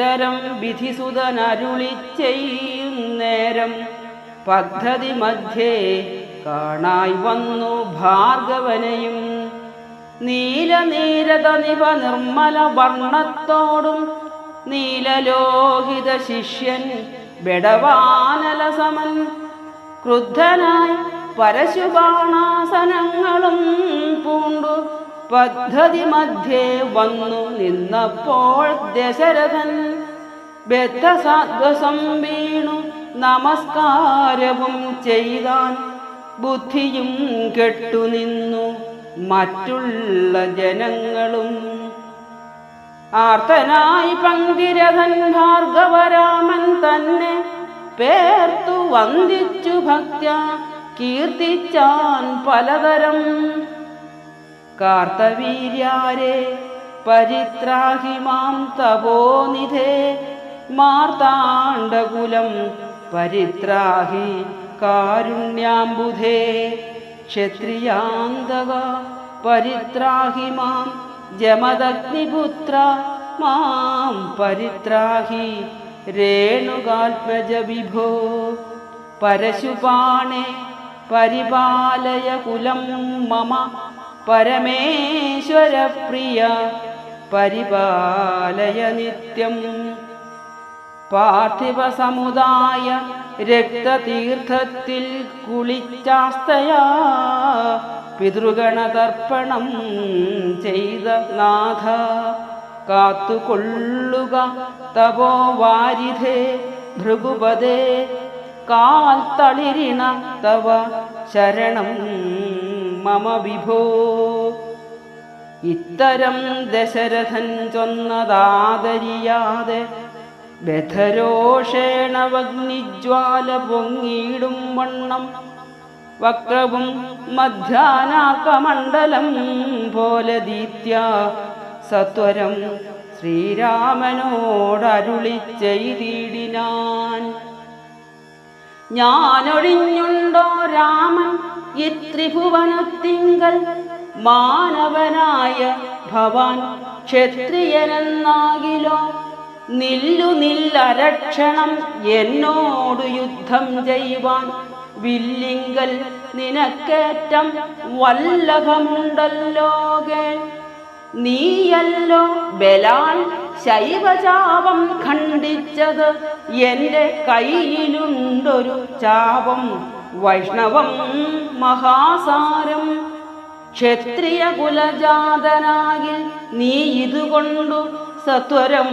ഇത്തരം വിധിസുതനരുളി ചെയ്യുന്നേരം പദ്ധതി മധ്യേ കാണായി വന്നു ഭാർഗവനെയും. നീലനീരത നിപ നിർമ്മല വർണത്തോടും നീലലോഹിത ശിഷ്യൻ ബെടവാനല സമൻ. ക്രുദ്ധനായി പരശുബാണാസനങ്ങളും പൂണ്ടു പദ്ധതി മധ്യേ വന്നു നിന്നപ്പോൾ ദശരഥൻ ബദ്ധസാധ്വസം വീണു നമസ്കാരവും ചെയ്താൻ ബുദ്ധിയും കെട്ടുനിന്നു മറ്റുള്ള ജനങ്ങളും. ആർത്തനായി പങ്കിരഥൻ ഭാർഗവരാമൻ തന്നെ പേർത്തു വന്ദിച്ചു ഭക്ത കീർത്തിച്ചാൻ പലതരം कार्तवीर्यारे परित्राहि मां तवोनिधे मार्ताण्डकुलं परित्राहि कारुण्याम्बुधे क्षत्रियान्धवा परित्राहि मां जमदग्निपुत्र मां परित्राहि रेणुकाल्पजविभो परशुपाणे परिपालय कुलं मम പരമേശ്വരപ്രിയ പരിപാലയ നിത്യം. പാർത്ഥിവ സമുദായ രക്തതീർത്ഥത്തിൽ കുളിച്ചാസ്തയാ പിതൃഗണതർപ്പണം ചെയ്ത നാഥ. കാത്തുകൊള്ളുക തപോ വാരിധേ ഭൃഗുപദേ കാൽ തളിരിണ തവ ശരണം മമ വിഭോ. ഇത്തരം ദശരഥൻ ചൊന്നതാദരിയാതെ ബഥരോഷേണവഗ്നിജ്വാല പൊങ്ങിയിടും വണ്ണം. വക്രവും മധ്യാനാക്കമണ്ഡലം പോലെ ദീത്യ സത്വരം ശ്രീരാമനോടരുളി ചെയ്തിടിനാൻ. ഞാനൊഴിഞ്ഞുണ്ടോ രാമൻ ത്രിഭുവനത്തിങ്കൽ മാനവനായ ഭവാൻ ക്ഷത്രിയനെന്നാകിലോ? നില്ലു നില്ലരക്ഷണം എന്നോടു യുദ്ധം ചെയ്യുവാൻ വില്ലിങ്കൽ നിനക്കേറ്റം വല്ലഭമുണ്ടല്ലോകേ നീയല്ലോ ബലാൽ ശൈവചാപം ഖണ്ഡിച്ചത് എന്റെ കയ്യിലുണ്ടൊരു ചാപം. വൈഷ്ണവം മഹാസാരം. ക്ഷത്രിയ കുലജാതനാകിൽ നീ ഇതുകൊണ്ടു സത്വരം